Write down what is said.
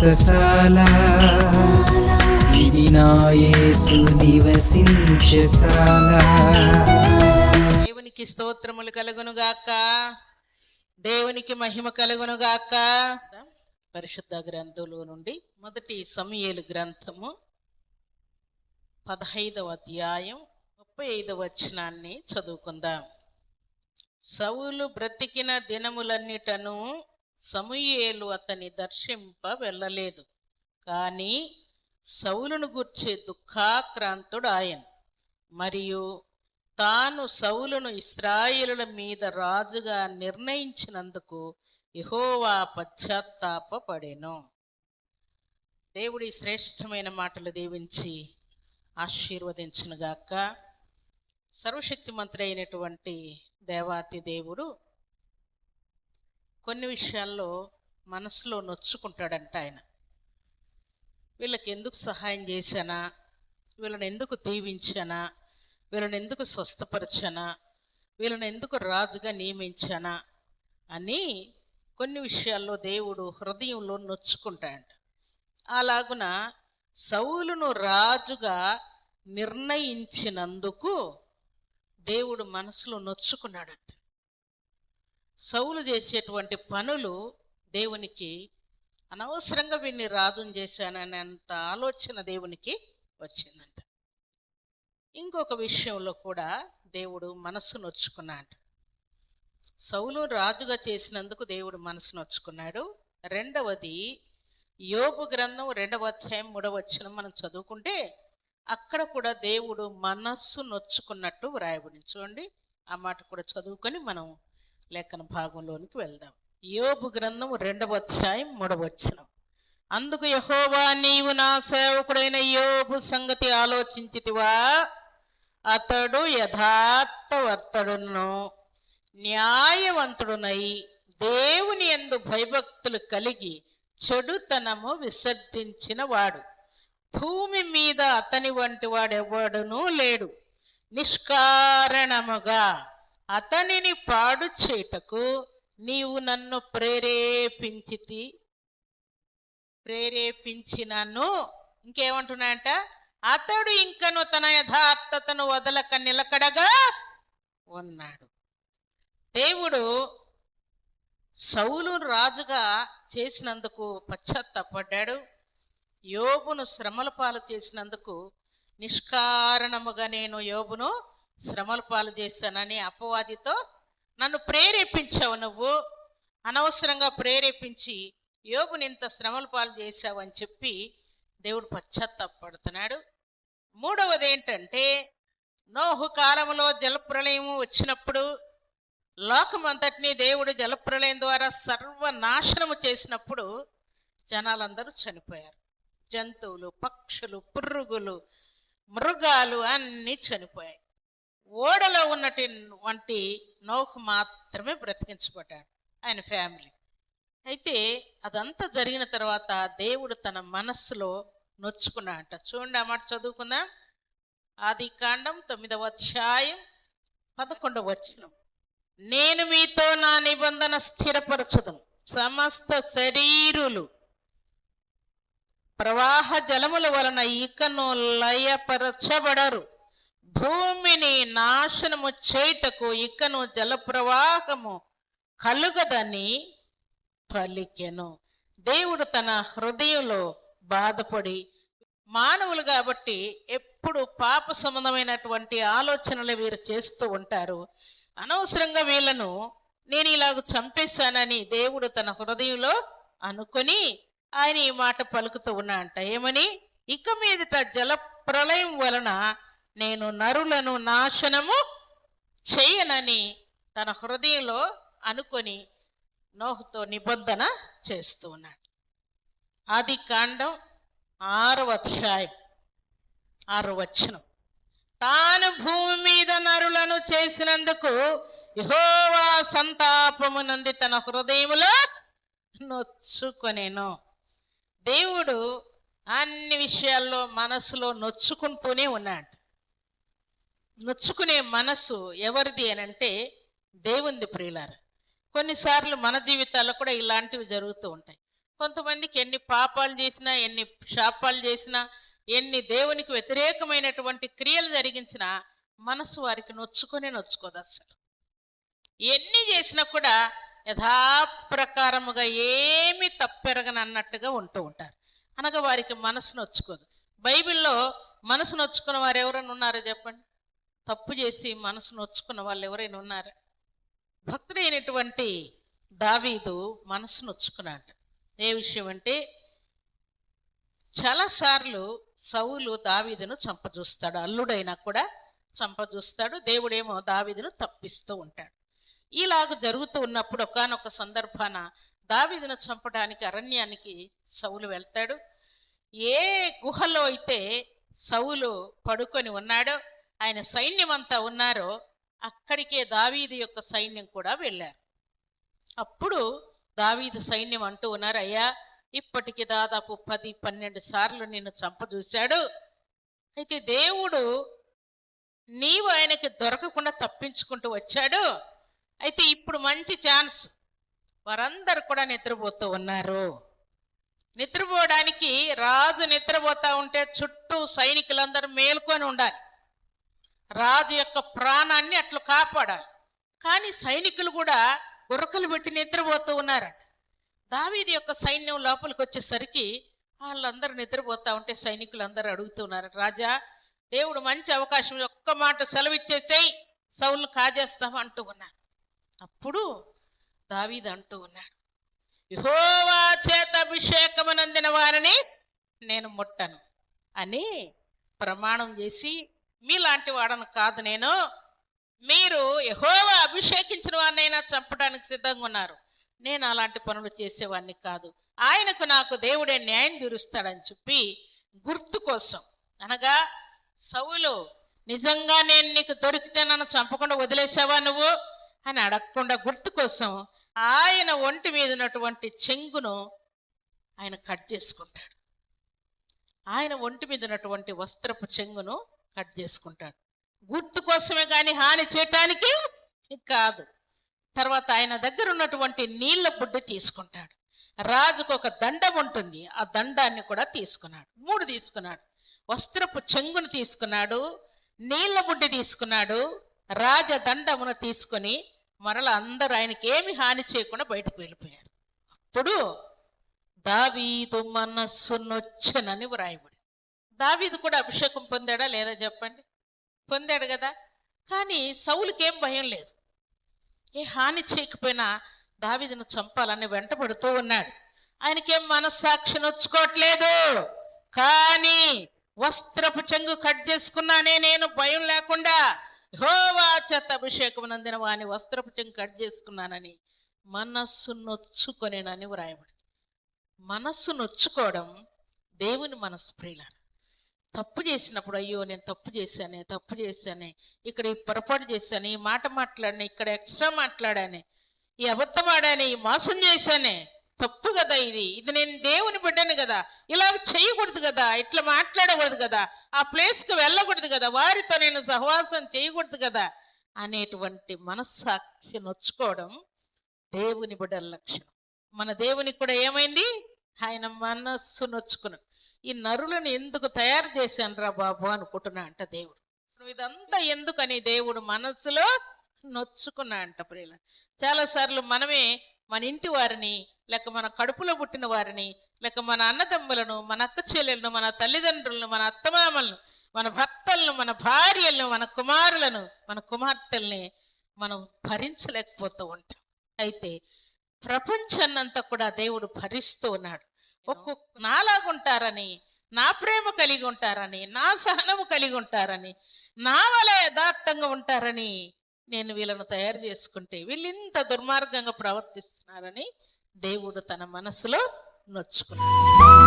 వ్రతశాల ఇది నివసించశాల దేవునికి స్తోత్రములు కలుగునుగాక దేవునికి మహిమ కలుగునుగాక పరిశుద్ధ గ్రంథంలో నుండి మొదటి సమయలు గ్రంథము పదహైదవ అధ్యాయం ముప్పై ఐదవ వచనాన్ని చదువుకుందాం. సవులు బ్రతికిన దినములన్నిటను సమూయేలు అతని దర్శింప వెళ్ళలేదు. కానీ సౌలును గూర్చే దుఃఖాక్రాంతుడు ఆయన మరియు తాను సౌలును ఇస్రాయిలుల మీద రాజుగా నిర్ణయించినందుకు యెహోవా పశ్చాత్తాపపడెను. దేవుడి శ్రేష్టమైన మాటలు దీవించి ఆశీర్వదించునుగాక. సర్వశక్తిమంతుడు అయినటువంటి దేవాతి దేవుడు కొన్ని విషయాల్లో మనసులో నొచ్చుకుంటాడంట ఆయన. వీళ్ళకి ఎందుకు సహాయం చేశానా? వీళ్ళని ఎందుకు దీవించానా? వీళ్ళని ఎందుకు స్వస్థపరచానా? వీళ్ళని ఎందుకు రాజుగా నియమించానా? అని కొన్ని విషయాల్లో దేవుడు హృదయంలో నొచ్చుకుంటాడంట. అలాగున సౌలును రాజుగా నిర్ణయించినందుకు దేవుడు మనసులో నొచ్చుకున్నాడంట. సౌలు చేసేటువంటి పనులు దేవునికి అనవసరంగా వీడిని రాజుని చేశాననేంత ఆలోచన దేవునికి వచ్చిందంట. ఇంకొక విషయంలో కూడా దేవుడు మనసు నొచ్చుకున్నాడు. సౌలు రాజుగా చేసినందుకు దేవుడు మనసు నొచ్చుకున్నాడు. రెండవది యోగు గ్రంథం రెండవ అధ్యాయం మూడవ మనం చదువుకుంటే అక్కడ కూడా దేవుడు మనస్సు నొచ్చుకున్నట్టు వ్రాయబడి చూడండి ఆ మాట కూడా చదువుకొని మనం లేఖన భాగంలోనికి వెళ్దాం. యోబు గ్రంథం రెండవ అధ్యాయం మూడవచ్చును అందుకు యహోవా నీవు నా సేవకుడైన యోబు సంగతి ఆలోచించితివా? అతడు యథార్థవర్తడును న్యాయవంతుడునై దేవుని ఎందు భయభక్తులు కలిగి చెడుతనము విసర్జించిన వాడు భూమి మీద అతని వంటి వాడెవడునూ లేడు. నిష్కారణముగా అతనిని పాడు చేటకు నీవు నన్ను ప్రేరేపించితి. ప్రేరేపించినను ఇంకేమంటున్నాయంట అతడు ఇంకను తన యథార్థతను వదలక నిలకడగా ఉన్నాడు. దేవుడు సౌలు రాజుగా చేసినందుకు పశ్చాత్తపడ్డాడు. యోబును శ్రమల పాలు చేసినందుకు నిష్కారణముగా నేను యోబును శ్రమల పాలు చేశానని అపవాదితో నన్ను ప్రేరేపించావు నువ్వు. అనవసరంగా ప్రేరేపించి యోగుని ఇంత శ్రమల పాలు చేశావు అని చెప్పి దేవుడు పశ్చాత్తాపడుతున్నాడు మూడవది ఏంటంటే నోహు కాలంలో జలప్రలయము వచ్చినప్పుడు లోకమంతటిని దేవుడు జలప్రలయం ద్వారా సర్వనాశనము చేసినప్పుడు జనాలందరూ చనిపోయారు. జంతువులు పక్షులు పురుగులు మృగాలు అన్నీ చనిపోయాయి. ఓడలో ఉన్నటి వంటి నోహ్ మాత్రమే బ్రతికించబడ్డాడు ఆయన ఫ్యామిలీ. అయితే అదంతా జరిగిన తర్వాత దేవుడు తన మనస్సులో నొచ్చుకున్నాడట. చూడండి ఆ మాట చదువుకుందాం. ఆది కాండం తొమ్మిదవ అధ్యాయం పదకొండవ వచనం. నేను మీతో నా నిబంధన స్థిరపరచదు సమస్త శరీరులు ప్రవాహ జలముల వలన ఇకను లయపరచబడరు. భూమిని నాశనము చేయుటకు ఇకను జలప్రవాహము కలుగదని పలికెను. దేవుడు తన హృదయంలో బాధపడి మానవులు కాబట్టి ఎప్పుడు పాప సంబంధమైనటువంటి ఆలోచనలు వీరు చేస్తూ ఉంటారు. అనవసరంగా వీళ్ళను నేను ఇలాగ చంపేశానని దేవుడు తన హృదయంలో అనుకొని ఆయన ఈ మాట పలుకుతూ ఉన్నా అంట ఏమని? ఇక మీదట జల ప్రళయం వలన నేను నరులను నాశనము చేయనని తన హృదయంలో అనుకొని నోహుతో నిబంధన చేస్తూ ఉన్నాడు. ఆది కాండం ఆరవ అధ్యాయం ఆరో వచనం. తాను భూమి మీద నరులను చేసినందుకు యెహోవా సంతాపమునంది తన హృదయములో నొచ్చుకొనేను. దేవుడు అన్ని విషయాల్లో మనసులో నొచ్చుకుంటూనే ఉన్నాడు. నొచ్చుకునే మనసు ఎవరిది అని అంటే దేవుంది ప్రియులారు. కొన్నిసార్లు మన జీవితాల్లో కూడా ఇలాంటివి జరుగుతూ ఉంటాయి. కొంతమందికి ఎన్ని పాపాలు చేసినా ఎన్ని శాపాలు చేసినా ఎన్ని దేవునికి వ్యతిరేకమైనటువంటి క్రియలు జరిగించినా మనసు వారికి నొచ్చుకొని నొచ్చుకోదు అసలు ఎన్ని చేసినా కూడా యథాప్రకారముగా ఏమి తప్పెరగనన్నట్టుగా ఉంటూ ఉంటారు. అనగా వారికి మనసు నొచ్చుకోదు. బైబిల్లో మనసు నొచ్చుకున్న వారు ఎవరైనా ఉన్నారో చెప్పండి? తప్పు చేసి మనసు నొచ్చుకున్న వాళ్ళు ఎవరైనా ఉన్నారా? భక్తుడైనటువంటి దావీదు మనసు నొచ్చుకున్నాడు. ఏ విషయం అంటే చాలాసార్లు సౌలు దావీదును చంపజూస్తాడు. అల్లుడైనా కూడా చంపజూస్తాడు. దేవుడేమో దావీదును తప్పిస్తూ ఉంటాడు. ఇలాగ జరుగుతూ ఉన్నప్పుడు ఒకానొక సందర్భాన దావీదును చంపడానికి అరణ్యానికి సౌలు వెళ్తాడు. ఏ గుహలో అయితే సౌలు పడుకొని ఉన్నాడో ఆయన సైన్యం అంతా ఉన్నారో అక్కడికే దావీదు యొక్క సైన్యం కూడా వెళ్ళారు. అప్పుడు దావీదు సైన్యం అంటూ ఉన్నారు అయ్యా ఇప్పటికి దాదాపు పది పన్నెండు సార్లు నిన్ను చంపజూశాడు. అయితే దేవుడు నీవు ఆయనకి దొరకకుండా తప్పించుకుంటూ వచ్చాడు. అయితే ఇప్పుడు మంచి ఛాన్స్. వారందరూ కూడా నిద్రపోతూ ఉన్నారు. నిద్రపోవడానికి రాజు నిద్రపోతా ఉంటే చుట్టూ సైనికులందరూ మేల్కొని ఉండాలి. రాజు యొక్క ప్రాణాన్ని అట్లు కాపాడాలి. కానీ సైనికులు కూడా గుర్రకలు పెట్టి నిద్రపోతూ ఉన్నారట. దావీది యొక్క సైన్యం లోపలికి వచ్చేసరికి వాళ్ళందరూ నిద్రపోతూ ఉంటే సైనికులు అందరూ అడుగుతున్నారట రాజా దేవుడు మంచి అవకాశం ఒక్క మాట సెలవిచ్చేసేయి సౌలు కాజేస్తాం అంటూ ఉన్నాడు అప్పుడు దావీది అంటూ ఉన్నాడు యెహోవా చేత అభిషేకమనందిన వారిని నేను ముట్టను అని ప్రమాణం చేసి మీలాంటి వాడను కాదు నేను. మీరు ఎహోవా అభిషేకించిన వాడినైనా చంపడానికి సిద్ధంగా ఉన్నారు. నేను అలాంటి పనులు చేసేవాడిని కాదు. ఆయనకు నాకు దేవుడే న్యాయం తీరుస్తాడని చెప్పి గుర్తు కోసం. అనగా సవులు నిజంగా నేను నీకు దొరికితే నన్ను చంపకుండా వదిలేసావా నువ్వు? అని అడగకుండా గుర్తు కోసం ఆయన ఒంటి మీద ఉన్నటువంటి చెంగును ఆయన కట్ చేసుకుంటాడు. ఆయన ఒంటి మీద ఉన్నటువంటి వస్త్రపు చెంగును కట్ చేసుకుంటాడు. గుర్తు కోసమే కానీ హాని చేయటానికి కాదు. తర్వాత ఆయన దగ్గర ఉన్నటువంటి నీళ్ళ బుడ్డ తీసుకుంటాడు. రాజుకు ఒక దండం ఉంటుంది. ఆ దండాన్ని కూడా తీసుకున్నాడు. మూడు తీసుకున్నాడు. వస్త్రపు చెంగును తీసుకున్నాడు. నీళ్ళ బుడ్డి తీసుకున్నాడు. రాజ దండమును తీసుకొని మరల అందరూ ఆయనకి ఏమి హాని చేయకుండా బయటకు వెళ్ళిపోయారు. అప్పుడు దావీదు మనస్సు నొచ్చనని వ్రాయబడి దావీదు కూడా అభిషేకం పొందాడా లేదా చెప్పండి? పొందాడు కదా. కానీ సౌలుకేం భయం లేదు. ఏ హాని చేయకపోయినా దావీదును చంపాలని వెంటబడుతూ ఉన్నాడు. ఆయనకేం మనస్సాక్షి నొచ్చుకోవట్లేదు. కానీ వస్త్రపు చెంగు కట్ చేసుకున్నానే నేను భయం లేకుండా హోవా చేత అభిషేకం నందిన వాని వస్త్రపు చెంగు కట్ చేసుకున్నానని మనస్సు నొచ్చుకొనేనని వ్రాయబడి మనస్సు నొచ్చుకోవడం దేవుని మనస్సు ప్రియులారా తప్పు చేసినప్పుడు అయ్యో నేను తప్పు చేశానే తప్పు చేశానే ఇక్కడ ఈ పొరపాటు చేశాను ఈ మాట మాట్లాడాను ఇక్కడ ఎక్స్ట్రా మాట్లాడానే ఈ అబద్ధం ఆడానే ఈ మోసం చేశానే తప్పు కదా ఇది. ఇది నేను దేవుని బిడ్డను కదా. ఇలా చేయకూడదు కదా. ఇట్లా మాట్లాడకూడదు కదా. ఆ ప్లేస్కి వెళ్ళకూడదు కదా. వారితో నేను సహవాసం చేయకూడదు కదా. అనేటువంటి మనస్సాక్షి నొచ్చుకోవడం దేవుని బిడ్డల లక్షణం. మన దేవునికి కూడా ఏమైంది? ఆయన మనస్సు నొచ్చుకున్నాడు. ఈ నరులను ఎందుకు తయారు చేశాను రా బాబు అనుకుంటున్నా అంట దేవుడు. నువ్వు ఇదంతా ఎందుకని దేవుడు మనస్సులో నొచ్చుకున్నా అంట ప్రియుల చాలాసార్లు మనమే మన ఇంటి వారిని లేక మన కడుపులో పుట్టిన వారిని లేక మన అన్నదమ్ములను మన అక్క చెల్లెలను మన తల్లిదండ్రులను మన అత్తమామలను మన భర్తలను మన భార్యలను మన కుమారులను మన కుమార్తెల్ని మనం భరించలేకపోతూ ఉంటాం. అయితే ప్రపంచాన్నంతా కూడా దేవుడు భరిస్తూ ఉన్నాడు. ఒక్కొక్క నాలాగుంటారని నా ప్రేమ కలిగి ఉంటారని నా సహనము కలిగి ఉంటారని నా వల్ల యథార్థంగా ఉంటారని నేను వీళ్ళను తయారు చేసుకుంటే వీళ్ళు ఇంత దుర్మార్గంగా ప్రవర్తిస్తున్నారని దేవుడు తన మనసులో నొచ్చుకున్నాడు.